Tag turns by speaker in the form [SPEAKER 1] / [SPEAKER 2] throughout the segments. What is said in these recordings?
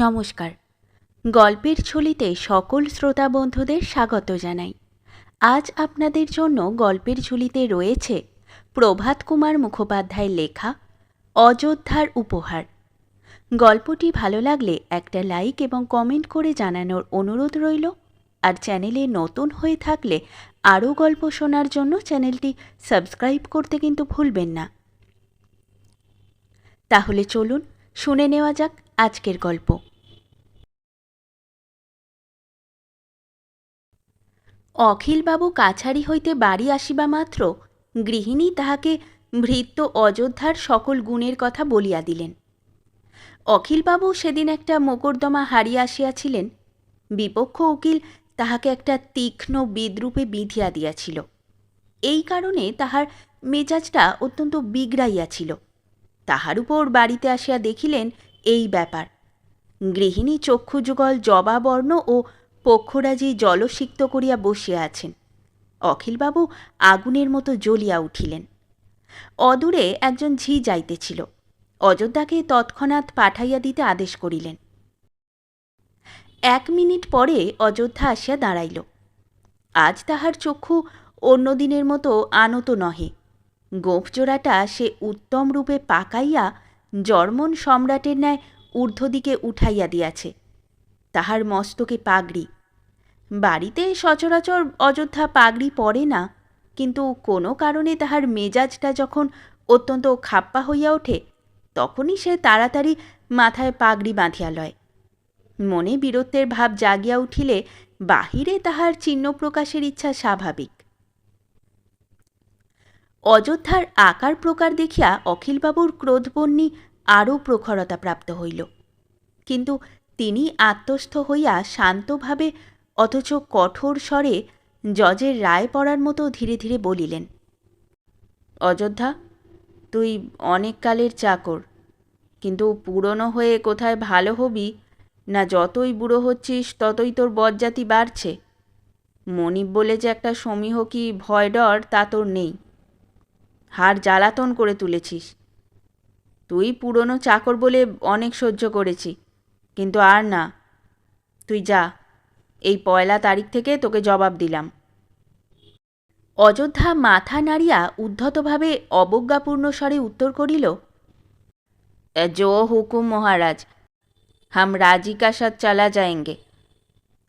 [SPEAKER 1] নমস্কার। গল্পের ঝুলিতে সকল শ্রোতা বন্ধুদের স্বাগত জানাই। আজ আপনাদের জন্য গল্পের ঝুলিতে রয়েছে প্রভাত কুমার মুখোপাধ্যায় লেখা অযোধ্যার উপহার। গল্পটি ভালো লাগলে একটা লাইক এবং কমেন্ট করে জানানোর অনুরোধ রইল। আর চ্যানেলে নতুন হয়ে থাকলে আরও গল্প শোনার জন্য চ্যানেলটি সাবস্ক্রাইব করতে কিন্তু ভুলবেন না। তাহলে চলুন, শুনে নেওয়া যাক আজকের গল্প। অখিলবাবু কাছারি হইতে বাড়ি আসিবা মাত্র গৃহিণী তাহাকে ভৃত্য অযোধ্যার সকল গুণের কথা বলিয়া দিলেন। অখিলবাবু সেদিন একটা মোকদ্দমা হারিয়া আসিয়াছিলেন, বিপক্ষ উকিল তাহাকে একটা তীক্ষ্ণ বিদ্রূপে বিধিয়া দিয়াছিল। এই কারণে তাহার মেজাজটা অত্যন্ত বিগড়াইয়াছিল। তাহার উপর বাড়িতে আসিয়া দেখিলেন এই ব্যাপার। গৃহিণী চক্ষুযুগল জবাবর্ণ ও পক্ষরাজি জলসিক্ত করিয়া বসিয়া আছেন। অখিলবাবু আগুনের মতো জ্বলিয়া উঠিলেন। অদূরে একজন ঝি যাইতেছিল। অযোধ্যাকে তৎক্ষণাৎ পাঠাইয়া দিতে আদেশ করিলেন। এক মিনিট পরে অযোধ্যা আসিয়া দাঁড়াইল। আজ তাহার চক্ষু অন্যদিনের মতো আনত নহে। গোঁফজোড়াটা সে উত্তম রূপে পাকাইয়া জর্মন সম্রাটের ন্যায় ঊর্ধ্বদিকে উঠাইয়া দিয়াছে। তাহার মস্তকে পাগড়ি। বাড়িতে সচরাচর অযোধ্যা পাগড়ি পরে না, কিন্তু কোনো কারণে তাহার মেজাজটা যখন অত্যন্ত খাপ্পা হইয়া ওঠে, তখনই সে তাড়াতাড়ি মাথায় পাগড়ি বাঁধিয়া লয়। মনে বীরত্বের ভাব জাগিয়া উঠিলে বাহিরে তাহার চিহ্ন প্রকাশের ইচ্ছা স্বাভাবিক। অযোধ্যার আকার প্রকার দেখিয়া অখিলবাবুর ক্রোধবন্যী আরও প্রখরতা প্রাপ্ত হইল। কিন্তু তিনি আত্মস্থ হইয়া শান্তভাবে, অথচ কঠোর স্বরে জজের রায় পড়ার মতো ধীরে ধীরে বলিলেন, অযোধ্যা, তুই অনেক কালের চাকর, কিন্তু পুরনো হয়ে কোথায় ভালো হবি? না যতই বুড়ো হচ্ছিস, ততই তোর বজ্জাতি বাড়ছে। মনিব বলে যে একটা সমীহ কি ভয় ডর, তা তোর নেই। হার জ্বালাতন করে তুলেছিস তুই পুরনো চাকর বলে অনেক সহ্য করেছি কিন্তু আর না তুই যা এই পয়লা তারিখ থেকে তোকে জবাব দিলাম অযোধ্যা মাথা নাড়িয়া উদ্ধতভাবে অবজ্ঞাপূর্ণ স্বরে উত্তর করিল জো হুকুম মহারাজ हम राजी का साथ चला जाएंगे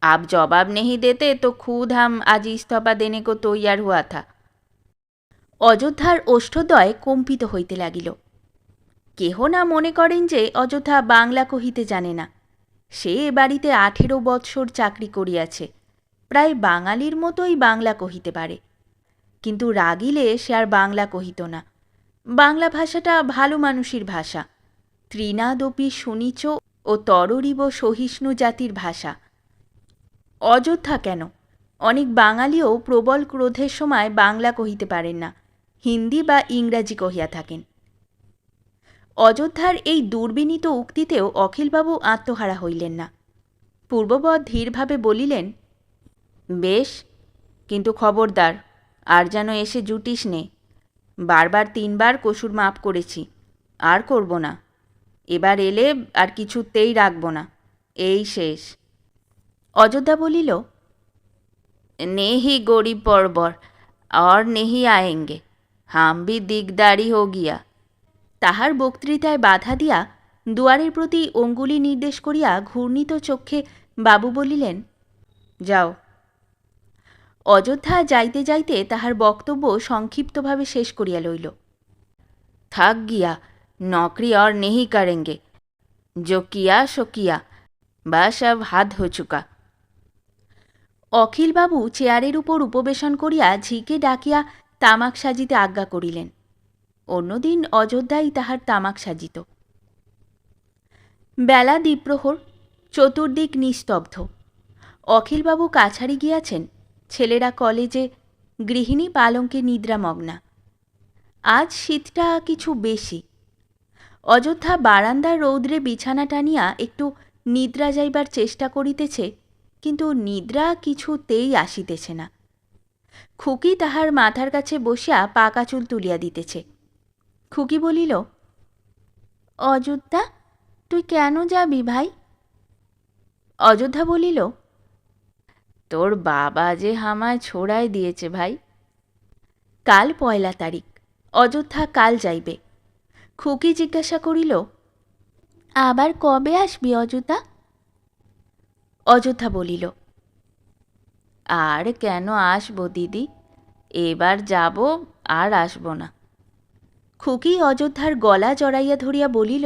[SPEAKER 1] आप जवाब नहीं देते तो खुद हम आज इस्तीफा देने को तैयार हुआ था অযোধ্যার ওষ্ঠদয় কম্পিত হইতে লাগিল। কেহ না মনে করেন যে অযোধ্যা বাংলা কহিতে জানে না। সে এ বাড়িতে আঠেরো বৎসর চাকরি করিয়াছে, প্রায় বাঙালির মতোই বাংলা কহিতে পারে। কিন্তু রাগিলে সে আর বাংলা কহিত না। বাংলা ভাষাটা ভালো মানুষের ভাষা। ত্রিনাদপি সুনিচ ও তররিব সহিষ্ণু জাতির ভাষা। অযোধ্যা কেন? অনেক বাঙালিও প্রবল ক্রোধের সময় বাংলা কহিতে পারেন না। হিন্দি বা ইংরাজি কহিয়া থাকেন। অযোধ্যার এই দুর্বিনীত উক্তিতেও অখিলবাবু আত্মহারা হইলেন না। পূর্ববৎ ধীরভাবে বলিলেন, বেশ, কিন্তু খবরদার, আর যেন এসে জুটিস নে। বারবার তিনবার কসুর মাপ করেছি, আর করব না। এবার এলে আর কিছুতেই রাখব না। এই শেষ। অযোধ্যা বলিল, নেহি গরিব বর্বর, আর নেহি আয়েঙ্গে। হাম ভি দিগদারি হো গিয়া তাহার বক্তৃতায় বাধা দিয়া দুয়ারের প্রতি অঙ্গুলি নির্দেশ করিয়া ঘূর্ণিত চক্ষে বাবু বলিলেন যাও অযোধ্যা যাইতে যাইতে তাহার বক্তব্য সংক্ষিপ্তভাবে শেষ করিয়া লইল থাক গিয়া नौकरी और नहीं करेंगे जो किया सो किया बस अब हाथ हो चुका অখিলবাবু চেয়ারের উপর উপবেশন করিয়া ঝিকে ডাকিয়া তামাক সাজিতে আজ্ঞা করিলেন। অন্যদিন অযোধ্যাই তাহার তামাক সাজিত। বেলা দ্বীপ্রহর, চতুর্দিক নিস্তব্ধ। অখিলবাবু কাছারি গিয়াছেন, ছেলেরা কলেজে, গৃহিণী পালঙ্কে নিদ্রামগ্না। আজ শীতটা কিছু বেশি। অযোধ্যা বারান্দার রৌদ্রে বিছানা টানিয়া একটু নিদ্রা যাইবার চেষ্টা করিতেছে, কিন্তু নিদ্রা কিছুতেই আসিতেছে না। খুকি তাহার মাথার কাছে বসিয়া পাকা চুল তুলিয়া দিতেছে। খুকি বলিল, অযোধ্যা, তুই কেন যাবি ভাই? অযোধ্যা বলিল, তোর বাবা যে হামায় ছোড়ায় দিয়েছে ভাই। কাল পয়লা তারিখ, অযোধ্যা কাল যাইবে। খুকি জিজ্ঞাসা করিল, আবার কবে আসবি অযোধ্যা? অযোধ্যা বলিল আর কেন আসব, দিদি? এবার যাব আর আসব না। খুকি অযোধ্যার গলা জড়াইয়া ধরিয়া বলিল,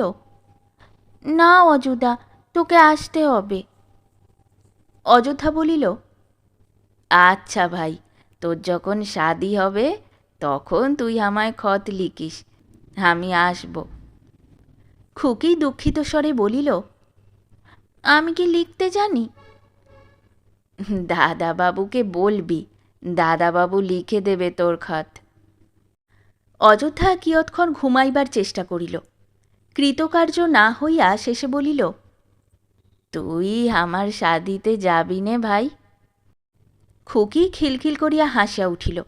[SPEAKER 1] না অযোধ্যা তোকে আসতে হবে। অযোধ্যা বলিল আচ্ছা ভাই, তোর যখন শাদি হবে, তখন তুই আমায় খত লিখিস, আমি আসব। খুকি দুঃখিত স্বরে বলিল, আমি কি লিখতে জানি? দাদাবাবুকে বলবি। দাদাবাবু লিখে দেবে তোর খত। অযোধ্যা কিয়ৎক্ষণ ঘুমাইবার চেষ্টা করিল। কৃতকার্য না হইয়া শেষে বলিল, তুই আমার শাদিতে যাবি নে ভাই? খুকি খিলখিল করিয়া হাসিয়া উঠিল।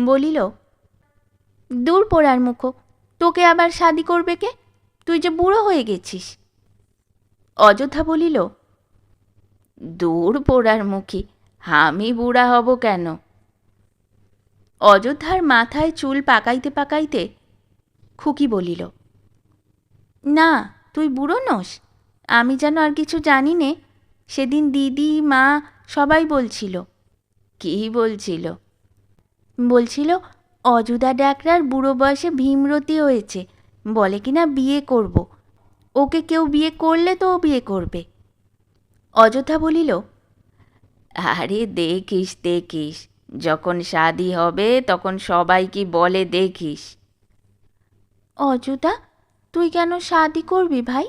[SPEAKER 1] বলিল, দূর পোড়ার মুখো, তোকে আবার শাদি করবে কে? তুই যে বুড়ো হয়ে গেছিস। অযোধ্যা বলিল দূর পোড়ার মুখী, আমি বুড়া হব কেন? অযোধ্যার মাথায় চুল পাকাইতে পাকাইতে খুকি বলিল, না, তুই বুড়ো নস, আমি যেন আর কিছু জানি নে, সেদিন দিদি, মা সবাই বলছিল। কী বলছিল? বলছিল অযোধ্যা ডাকরার বুড়ো বয়সে ভীমরতি হয়েছে, বলে কিনা বিয়ে করব। ওকে কেউ বিয়ে করলে তো ও বিয়ে করবে। অযোধ্যা বলিল, আরে দেখিস দেখিস, যখন শাদি হবে তখন সবাই কি বলে দেখিস? অযোধ্যা, তুই কেন শাদি করবি ভাই?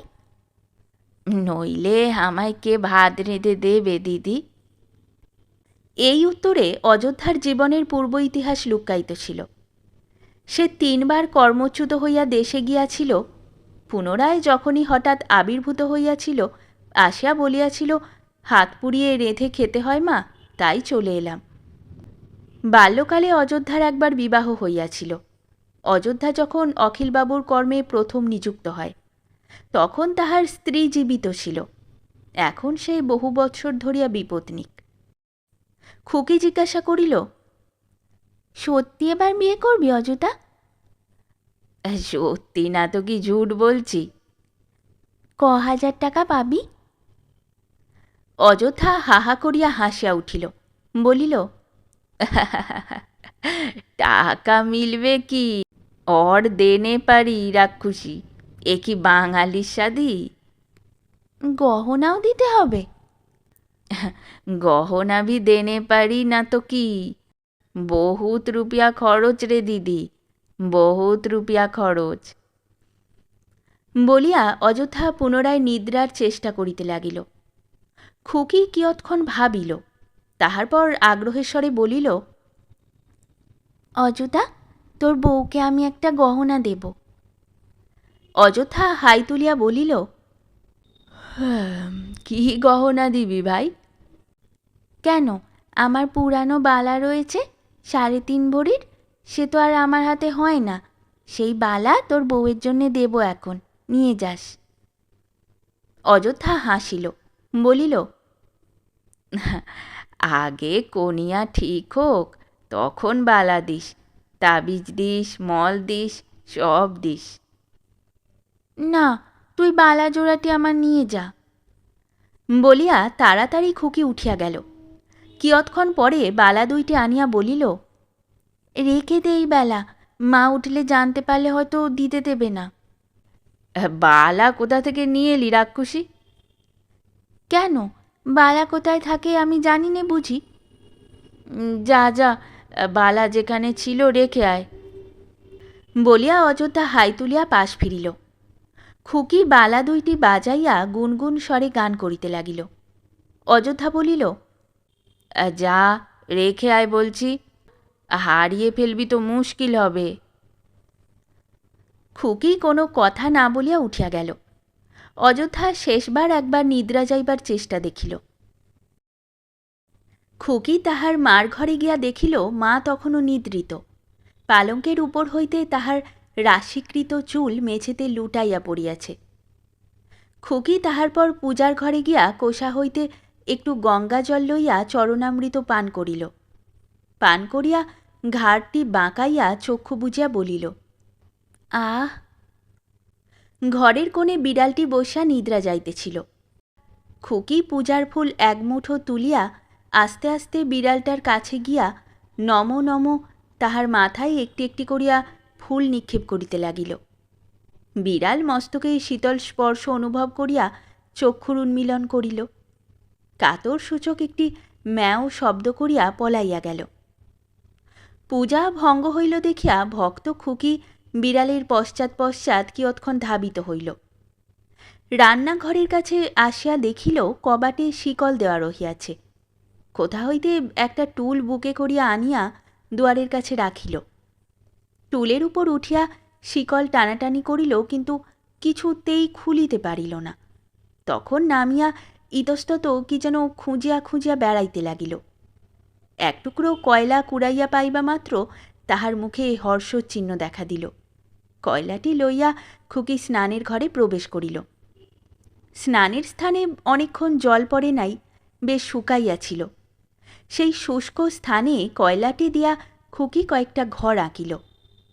[SPEAKER 1] নইলে আমায় কে ভাত রেঁধে দেবে, দিদি? এই উত্তরে অযোধ্যার জীবনের পূর্ব ইতিহাস লুক্কায়িত ছিল। সে তিনবার কর্মচ্যুত হইয়া দেশে গিয়াছিল, পুনরায় যখনই হঠাৎ আবির্ভূত হইয়াছিল আসিয়া বলিয়াছিল, হাত পুড়িয়ে রেঁধে খেতে হয় মা, তাই চলে এলাম। বাল্যকালে অযোধ্যার একবার বিবাহ হইয়াছিল। অযোধ্যা যখন অখিলবাবুর কর্মে প্রথম নিযুক্ত হয়, তখন তাহার স্ত্রী জীবিত ছিল। এখন সে বহু বৎসর ধরিয়া বিপত্নিক। খুকি জিজ্ঞাসা করিল, সত্যি এবার বিয়ে করবি অযোধ্যা সত্যি না তো কি ঝুট বলছি? ক হাজার টাকা পাবি? অযোধ্যা হাহা করিয়া হাসিয়া উঠিল। বলিল, টাকা মিলবে কি? অর দেনে পারি, রাক্ষুসি। এ কি বাঙালির সাদি গহনাও দিতে হবে। গহনা ভি দেনে পারি না তো কি? বহুত রুপিয়া খরচ রে দিদি, বহুত রুপিয়া খরচ। বলিয়া অযোধ্যা পুনরায় নিদ্রার চেষ্টা করিতে লাগিল। খুকি কিয়ৎক্ষণ ভাবিল তাহার পর আগ্রহের স্বরে বলিল অযোধ্যা তোর বউকে আমি একটা গহনা দেব। অযোধ্যা হাই তুলিয়া বলিল কি গহনা দিবি ভাই? কেন? আমার পুরানো বালা রয়েছে, সাড়ে তিন ভরির, সে তো আর আমার হাতে হয় না। সেই বালা তোর বউয়ের জন্যে দেব এখন, নিয়ে যাস। অযোধ্যা হাসিল, বলিল আগে কনিয়া ঠিক হোক তখন বালা দিস তাবিজ দিস মল দিস সব দিস। না তুই বালা জোড়াটি আমার নিয়ে যা। বলিয়া তাড়াতাড়ি খুকি উঠিয়া গেল। কিয়ৎক্ষণ পরে বালা দুইটি আনিয়া বলিল রেখে দে এই বেলা মা উঠলে জানতে পারলে হয়তো দিতে দেবে না। বালা কোথা থেকে নিয়ে এলি রাক্ষসী? কেন? বালা কোথায় থাকে আমি জানি নে বুঝি। যা যা, বালা যেখানে ছিল রেখে আয়। বলিয়া অযোধ্যা হাই তুলিয়া পাশ ফিরিল। খুকি বালা দুইটি বাজাইয়া গুনগুন স্বরে গান করিতে লাগিল। অযোধ্যা বলিল যা, রেখে আয় বলছি, হারিয়ে ফেলবি তো মুশকিল হবে খুকি কোনো কথা না বলিয়া উঠিয়া গেল। অযোধ্যা শেষবার একবার নিদ্রা যাইবার চেষ্টা দেখিল। খুকি তাহার মার ঘরে গিয়া দেখিল, মা তখনও নিদ্রিত। পালঙ্কের উপর হইতে তাহার রাশিকৃত চুল মেঝেতে লুটাইয়া পড়িয়াছে। খুকি তাহার পর পূজার ঘরে গিয়া কোষা হইতে একটু গঙ্গা জল লইয়া চরণামৃত পান করিল। পান করিয়া ঘাড়টি বাঁকাইয়া চক্ষু বুঝিয়া বলিল, আহ ঘরের কোণে বিড়ালটি বসিয়া নিদ্রা যাইতেছিল। খুকি পূজার ফুল এক মুঠো তুলিয়া আস্তে আস্তে বিড়ালটার কাছে গিয়া নম নম তাহার মাথায় একটি একটি করিয়া ফুল নিক্ষেপ করিতে লাগিল। বিড়াল মস্তকে শীতল স্পর্শ অনুভব করিয়া চক্ষুর উন্মিলন করিল। কাতর সূচক একটি ম্যাও শব্দ করিয়া পলাইয়া গেল। পূজা ভঙ্গ হইল দেখিয়া ভক্ত খুকি বিড়ালের পশ্চাৎ পশ্চাৎ কিয়ৎক্ষণ ধাবিত হইল। রান্নাঘরের কাছে আসিয়া দেখিল, কবাটে শিকল দেওয়া রহিয়াছে। কোথা হইতে একটা টুল বুকে করিয়া আনিয়া দুয়ারের কাছে রাখিল। টুলের উপর উঠিয়া শিকল টানাটানি করিল, কিন্তু কিছুতেই খুলিতে পারিল না। তখন নামিয়া ইতস্তত কি যেন খুঁজিয়া খুঁজিয়া বেড়াইতে লাগিল। এক টুকরো কয়লা কুড়াইয়া পাইবা মাত্র, তাহার মুখে হর্ষচিহ্ন দেখা দিল। কয়লাটি লইয়া খুকি স্নানের ঘরে প্রবেশ করিল। স্নানের স্থানে অনেকক্ষণ জল পড়ে নাই, বেশ শুকাইয়াছিল। সেই শুষ্ক স্থানে কয়লাটি দিয়া খুকি কয়েকটা ঘর আঁকিল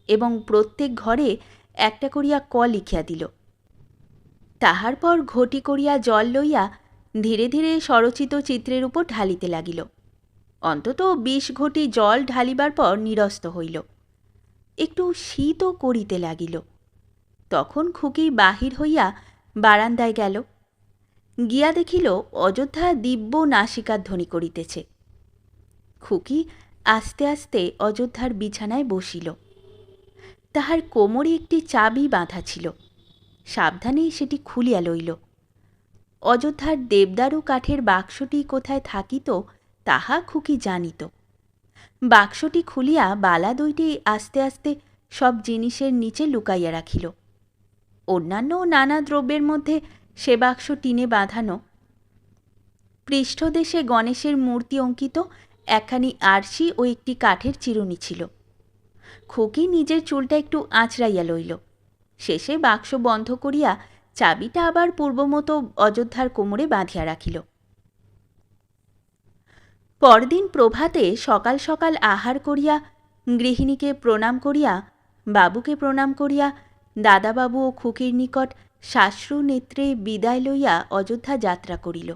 [SPEAKER 1] এবং প্রত্যেক ঘরে একটা করিয়া ক লিখিয়া দিল। তাহার পর ঘটি করিয়া জল লইয়া ধীরে ধীরে স্বরচিত চিত্রের উপর ঢালিতে লাগিল। অন্তত বিশ ঘটি জল ঢালিবার পর নিরস্ত হইল। একটু শীতও করিতে লাগিল। তখন খুকি বাহির হইয়া বারান্দায় গেল। গিয়া দেখিল অযোধ্যা দিব্য নাসিকার ধ্বনি করিতেছে। খুকি আস্তে আস্তে অযোধ্যার বিছানায় বসিল। তাহার কোমরে একটি চাবি বাঁধা ছিল। সাবধানে সেটি খুলিয়া লইল। অযোধ্যার দেবদারু কাঠের বাক্সটি কোথায় থাকিত, তাহা খুকি জানিত। বাক্সটি খুলিয়া বালা দুইটি আস্তে আস্তে সব জিনিসের নিচে লুকাইয়া রাখিল। অন্যান্য নানা দ্রব্যের মধ্যে সে বাক্স টিনে বাঁধানো। পৃষ্ঠদেশে গণেশের মূর্তি অঙ্কিত একখানি আরশি ও একটি কাঠের চিরুনি ছিল। খুকি নিজের চুলটা একটু আঁচড়াইয়া লইল। শেষে বাক্স বন্ধ করিয়া চাবিটা আবার পূর্বমতো অযোধ্যার কোমরে বাঁধিয়া রাখিল। পরদিন প্রভাতে সকাল সকাল আহার করিয়া গৃহিণীকে প্রণাম করিয়া, বাবুকে প্রণাম করিয়া, দাদাবাবু ও খুকির নিকট শাশ্রু নেত্রে বিদায় লইয়া অযোধ্যা যাত্রা করিল।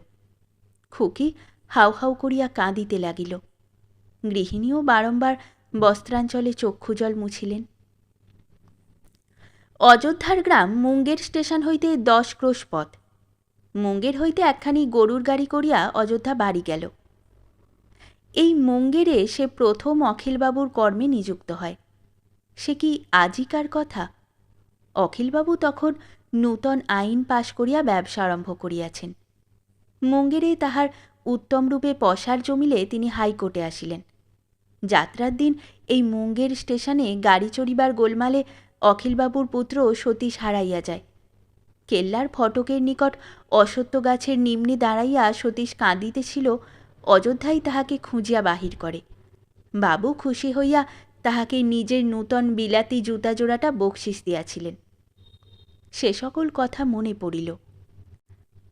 [SPEAKER 1] খুকি হাউ হাউ করিয়া কাঁদিতে লাগিল। গৃহিণীও বারম্বার বস্ত্রাঞ্চলে চক্ষুজল মুছিলেন। অযোধ্যার গ্রাম মুঙ্গের স্টেশন হইতে দশ ক্রোশ পথ। মুঙ্গের হইতে একখানি গরুর গাড়ি করিয়া অযোধ্যা বাড়ি গেল। এই মুঙ্গেরে সে প্রথম অখিলবাবুর কর্মে নিযুক্ত হয়। সে কি আজিকার কথা? অখিলবাবু তখন নূতন আইন পাশ করিয়া ব্যবসা আরম্ভ করিয়াছেন। মুঙ্গেরে তাহার উত্তমরূপে পশার জমিলে তিনি হাইকোর্টে আসিলেন। যাত্রার দিন এই মুঙ্গের স্টেশনে গাড়ি চড়িবার গোলমালে অখিলবাবুর পুত্র সতীশ হারাইয়া যায়। কেল্লার ফটকের নিকট অসত্য গাছের নিম্নে দাঁড়াইয়া সতীশ কাঁদিতেছিল অযোধ্যায় তাহাকে খুঁজিয়া বাহির করে। বাবু খুশি হইয়া তাহাকে নিজের নূতন বিলাতি জুতা জোড়াটা বকশিস দিয়াছিলেন। সে সকল কথা মনে পড়িল।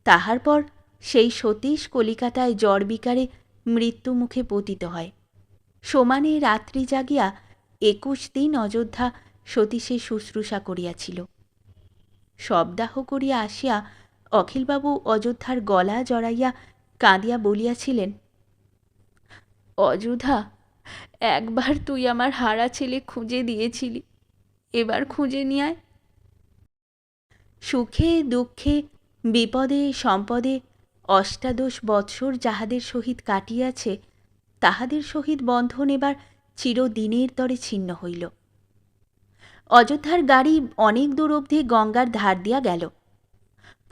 [SPEAKER 1] তাহার পর সেই সতীশ কলিকাতায় জ্বর বিকারে মৃত্যুমুখে পতিত হয়। সমানে রাত্রি জাগিয়া একুশ দিন অযোধ্যা সতীশের শুশ্রূষা করিয়াছিল। শবদাহ করিয়া আসিয়া অখিলবাবু অযোধ্যার গলা জড়াইয়া কাঁদিয়া বলিয়াছিলেন অযোধ্যা একবার তুই আমার হারা ছেলে খুঁজে দিয়েছিলি, এবার খুঁজে নিয়ে সুখে, দুঃখে, বিপদে, সম্পদে, অষ্টাদশ বৎসর যাহাদের সহিত কাটিয়াছে, তাহাদের সহিত বন্ধন এবার চিরদিনের তরে ছিন্ন হইল। অযোধ্যার গাড়ি অনেক দূর অবধি গঙ্গার ধার দিয়া গেল।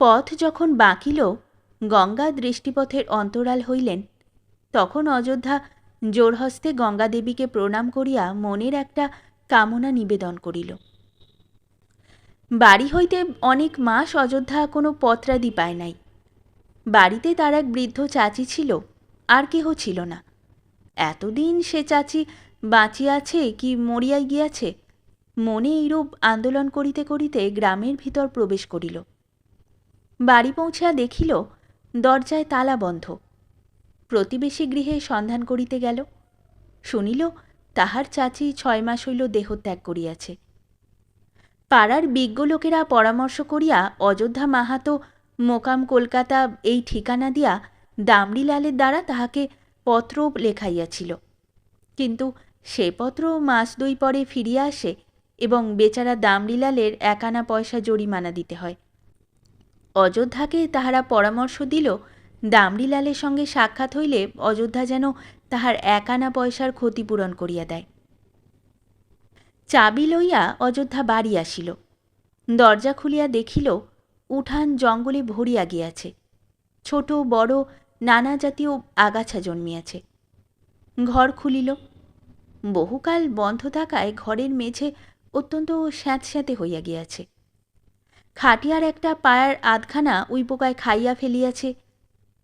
[SPEAKER 1] পথ যখন বাঁকিল গঙ্গা দৃষ্টিপথের অন্তরাল হইলেন। তখন অযোধ্যা জোরহস্তে গঙ্গাদেবীকে প্রণাম করিয়া মনের একটা কামনা নিবেদন করিল। বাড়ি হইতে অনেক মাস অযোধ্যা কোনো পত্রাদি পায় নাই। বাড়িতে তার এক বৃদ্ধ চাচি ছিল, আর কেহ ছিল না। এতদিন সে চাচি বাঁচিয়াছে কি মরিয়াই গিয়াছে, মনে এইরূপ আন্দোলন করিতে করিতে গ্রামের ভিতর প্রবেশ করিল। বাড়ি পৌঁছিয়া দেখিল দরজায় তালা বন্ধ। প্রতিবেশী গৃহে সন্ধান করিতে গেল। শুনিল, তাহার চাচি ছয় মাস হইল দেহত্যাগ করিয়াছে। পাড়ার বিজ্ঞ লোকেরা পরামর্শ করিয়া অযোধ্যা মাহাতো মোকাম কলকাতা এই ঠিকানা দিয়া দামড়িলালের দ্বারা তাহাকে পত্র লেখাইয়াছিল। কিন্তু সে পত্র মাস দুই পরে ফিরিয়া আসে এবং বেচারা দামড়িলালের একানা পয়সা জরিমানা দিতে হয়। অযোধ্যাকে তাহারা পরামর্শ দিল, দামড়িলালের সঙ্গে সাক্ষাৎ হইলে অযোধ্যা যেন তাহার একানা পয়সার ক্ষতিপূরণ করিয়া দেয়। চাবি লইয়া অযোধ্যা বাড়ি আসিল। দরজা খুলিয়া দেখিল, উঠান জঙ্গলে ভরিয়া গিয়াছে। ছোট, বড়, নানা জাতীয় আগাছা জন্মিয়াছে। ঘর খুলিল। বহুকাল বন্ধ থাকায় ঘরের মেঝে অত্যন্ত স্যাঁতস্যাঁতে হইয়া গিয়াছে। খাটিয়ার একটা পায়ার আধখানা উই পোকায় খাইয়া ফেলিয়াছে।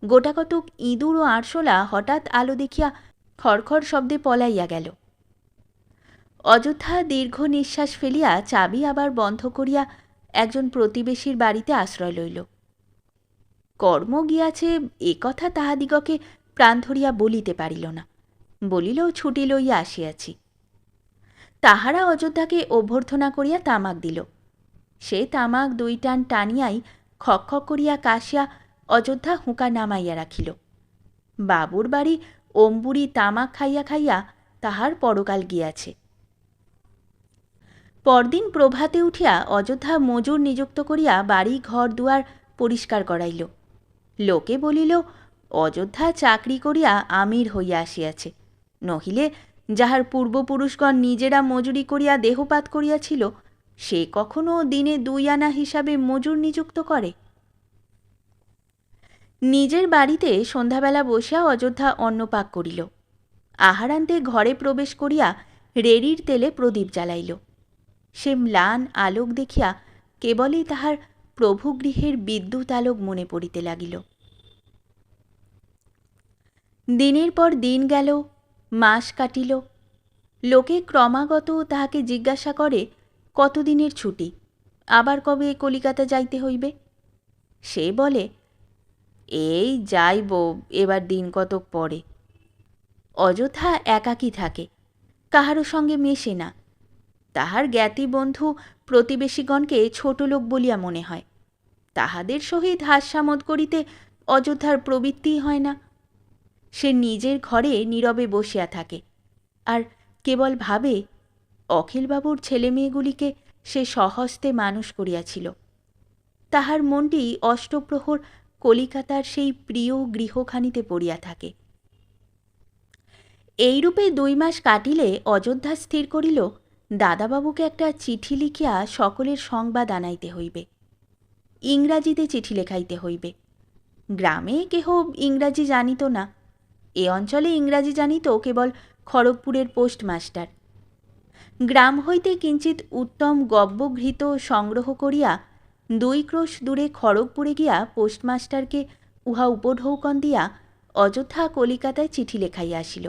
[SPEAKER 1] গোটাকতক ইঁদুর ও আরশোলা হঠাৎ আলো দেখিয়া খড়খড় শব্দে পলাইয়া গেল। অযোধ্যা দীর্ঘ নিঃশ্বাস ফেলিয়া চাবি আবার বন্ধ করিয়া একজন প্রতিবেশীর বাড়িতে আশ্রয় লইল। কর্ম গিয়াছে, এ কথা তাহাদিগকে প্রাণ ধরিয়া বলিতে পারিল না, বলিল ছুটি লইয়া আসিয়াছি। তাহারা অযোধ্যাকে অভ্যর্থনা করিয়া তামাক দিল। সে তামাক দুই টান টানিয়াই খক খক করিয়া কাশিয়া অযোধ্যা হুঁকা নামাইয়া রাখিল। বাবুর বাড়ি অম্বুরি তামাক খাইয়া খাইয়া তাহার পরকাল গিয়াছে। পরদিন প্রভাতে উঠিয়া অযোধ্যা মজুর নিযুক্ত করিয়া বাড়ি ঘর দুয়ার পরিষ্কার করাইল। লোকে বলিল, অযোধ্যা চাকরি করিয়া আমির হইয়া আসিয়াছে। নহিলে যাহার পূর্বপুরুষগণ নিজেরা মজুরি করিয়া দেহপাত করিয়াছিল সে কখনো দিনে দুই আনা হিসাবে মজুর নিযুক্ত করে। নিজের বাড়িতে সন্ধ্যাবেলা বসিয়া অযোধ্যা অন্নপাক করিল। আহারান্তে ঘরে প্রবেশ করিয়া রেড়ির তেলে প্রদীপ জ্বালাইল। সে ম্লান আলোক দেখিয়া কেবলই তাহার প্রভুগৃহের বিদ্যুৎ আলোক মনে পড়িতে লাগিল। দিনের পর দিন গেল, মাস কাটিল। লোকে ক্রমাগত তাহাকে জিজ্ঞাসা করে কতদিনের ছুটি? আবার কবে কলিকাতা যাইতে হইবে? সে বলে, এই যাইব এবার দিন কতক পরে। অযথা একাকী থাকে কাহারও সঙ্গে মেশে না। তাহার জ্ঞাতি বন্ধু প্রতিবেশীগণকে ছোট লোক বলিয়া মনে হয়। তাহাদের সহিত হাস্যামত করিতে অযোধ্যার প্রবৃত্তিই হয় না। সে নিজের ঘরে নীরবে বসিয়া থাকে, আর কেবল ভাবে অখিলবাবুর ছেলেমেয়েগুলিকে সে সহস্তে মানুষ করিয়াছিল। তাহার মনটি অষ্টপ্রহর কলিকাতার সেই প্রিয় গৃহখানিতে পড়িয়া থাকে। এইরূপে দুই মাস কাটিলে অযোধ্যা স্থির করিল, দাদাবাবুকে একটা চিঠি লিখিয়া সকলের সংবাদ আনাইতে হইবে। ইংরাজিতে চিঠি লেখাইতে হইবে। গ্রামে কেহ ইংরাজি জানিত না। এ অঞ্চলে ইংরাজি জানিত কেবল খড়গপুরের পোস্টমাস্টার। গ্রাম হইতে কিঞ্চিত উত্তম গব্যঘৃত সংগ্রহ করিয়া দুই ক্রোশ দূরে খড়গপুরে গিয়া পোস্টমাস্টারকে উহা উপঢৌকন দিয়া অযোধ্যা কলিকাতায় চিঠি লেখাইয়া আসিল।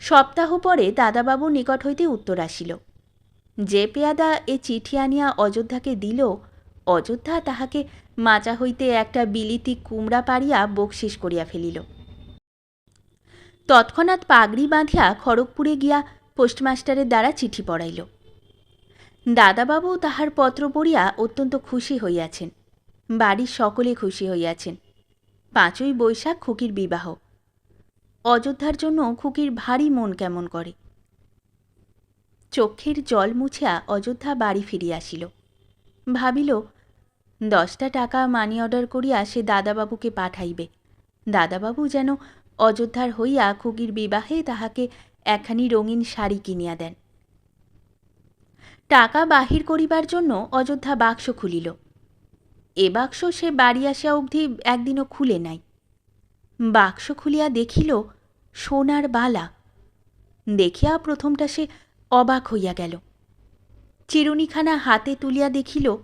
[SPEAKER 1] সপ্তাহ পরে দাদাবাবুর নিকট হইতে উত্তর আসিল। যে পেয়াদা এ চিঠি আনিয়া অযোধ্যাকে দিল, অযোধ্যা তাহাকে মাচা হইতে একটা বিলিতি কুমড়া পাড়িয়া বকশিস করিয়া ফেলিল। তৎক্ষণাৎ পাগড়ি বাঁধিয়া খড়গপুরে গিয়া পোস্টমাস্টারের দ্বারা চিঠি পড়াইল। দাদাবাবু তাহার পত্র পড়িয়া অত্যন্ত খুশি হইয়াছেন। বাড়ির সকলে খুশি হইয়াছেন। পাঁচই বৈশাখ খুকির বিবাহ। অযোধ্যার জন্য খুকির ভারী মন কেমন করে। চক্ষের জল মুছিয়া অযোধ্যা বাড়ি ফিরিয়া আসিল। ভাবিল, দশটা টাকা মানি অর্ডার করিয়া সে দাদাবাবুকে পাঠাইবে। দাদাবাবু যেন অযোধ্যার হইয়া খুকির বিবাহে তাহাকে একখানি রঙিন শাড়ি কিনিয়া দেন। টাকা বাহির করিবার জন্য অযোধ্যা বাক্স খুলিল। এ বাক্স সে বাড়ি আসিয়া অবধি একদিনও খুলে নাই। বাক্স খুলিয়া দেখিল সোনার বালা। দেখিয়া প্রথমটা সে অবাক হইয়া গেল। চিরুনিখানা হাতে তুলিয়া দেখিল,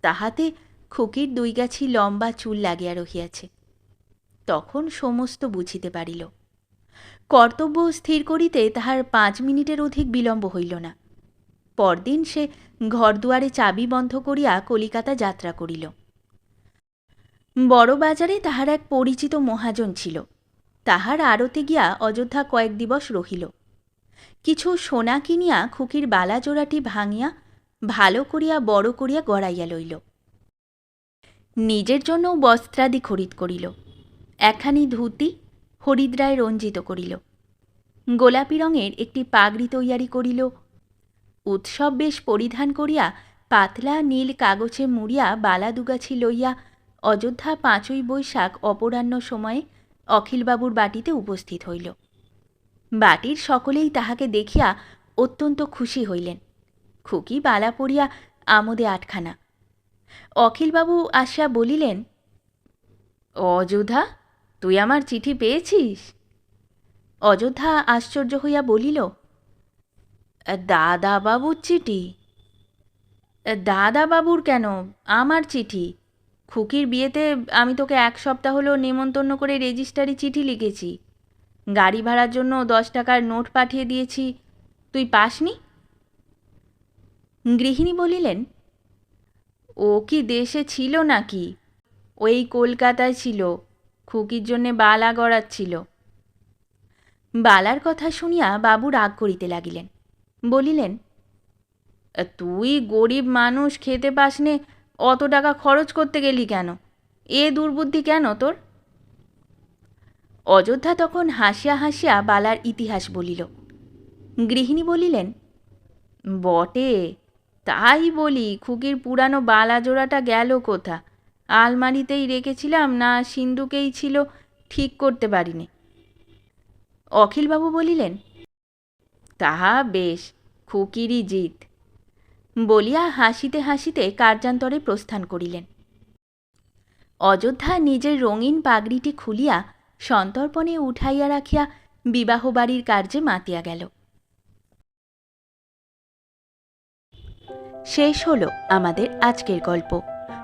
[SPEAKER 1] তাহাতে খুকির দুই গাছি লম্বা চুল লাগিয়া রহিয়াছে। তখন সমস্ত বুঝিতে পারিল। কর্তব্য স্থির করিতে তাহার পাঁচ মিনিটের অধিক বিলম্ব হইল না। পরদিন সে ঘরদুয়ারে চাবি বন্ধ করিয়া কলিকাতা যাত্রা করিল। বড় বাজারে তাহার এক পরিচিত মহাজন ছিল। তাহার আড়তে গিয়া অযোধ্যা কয়েক দিবস রহিল। কিছু সোনা কিনিয়া খুকির বালা জোড়াটি ভাঙিয়া ভালো করিয়া বড় করিয়া গড়াইয়া লইল। নিজের জন্যও বস্ত্রাদি খরিদ করিল। একখানি ধুতি হরিদ্রায় রঞ্জিত করিল। গোলাপি রঙের একটি পাগড়ি তৈয়ারি করিল। উৎসব বেশ পরিধান করিয়া পাতলা নীল কাগজে মুড়িয়া বালা দুগাছি লইয়া অযোধ্যা পাঁচই বৈশাখ অপরাহ্ন সময়ে অখিলবাবুর বাটিতে উপস্থিত হইল। বাটির সকলেই তাহাকে দেখিয়া অত্যন্ত খুশি হইলেন। খুকি বালা পড়িয়া আমোদে আটখানা। অখিলবাবু আসিয়া বলিলেন, অযোধ্যা? তুই আমার চিঠি পেয়েছিস? অযোধ্যা আশ্চর্য হইয়া বলিল দাদা বাবুর চিঠি? দাদা বাবুর কেন? আমার চিঠি। খুকির বিয়েতে আমি তোকে এক সপ্তাহ হলো নেমন্তন্ন করে রেজিস্টারি চিঠি লিখেছি। গাড়ি ভাড়ার জন্য দশ টাকার নোট পাঠিয়ে দিয়েছি। তুই পাসনি? গৃহিণী বলিলেন, ও কি দেশে ছিল নাকি? ওই কলকাতায় ছিল। খুকির জন্যে বালা গড়াচ্ছিল। বালার কথা শুনিয়া বাবু রাগ করিতে লাগিলেন। বলিলেন, তুই গরিব মানুষ, খেতে পাসনে অত টাকা খরচ করতে গেলি কেন? এ দুর্বুদ্ধি কেন তোর? অযোধ্যা তখন হাসিয়া হাসিয়া বালার ইতিহাস বলিল। গৃহিণী বলিলেন, বটে, তাই বলি, খুকির পুরানো বালা জোড়াটা গেল কোথা? আলমারিতেই রেখেছিলাম, না সিন্ধুকেই ছিল, ঠিক করতে পারিনি। অখিলবাবু বলিলেন তাহা বেশ, খুকিরই জিত। বলিয়া হাসিতে হাসিতে কার্যান্তরে প্রস্থান করিলেন। অযোধ্যা নিজের রঙিন পাগড়িটি খুলিয়া সন্তর্পণে উঠাইয়া রাখিয়া বিবাহ বাড়ির কার্যে মাতিয়া গেল। শেষ হলো আমাদের আজকের গল্প।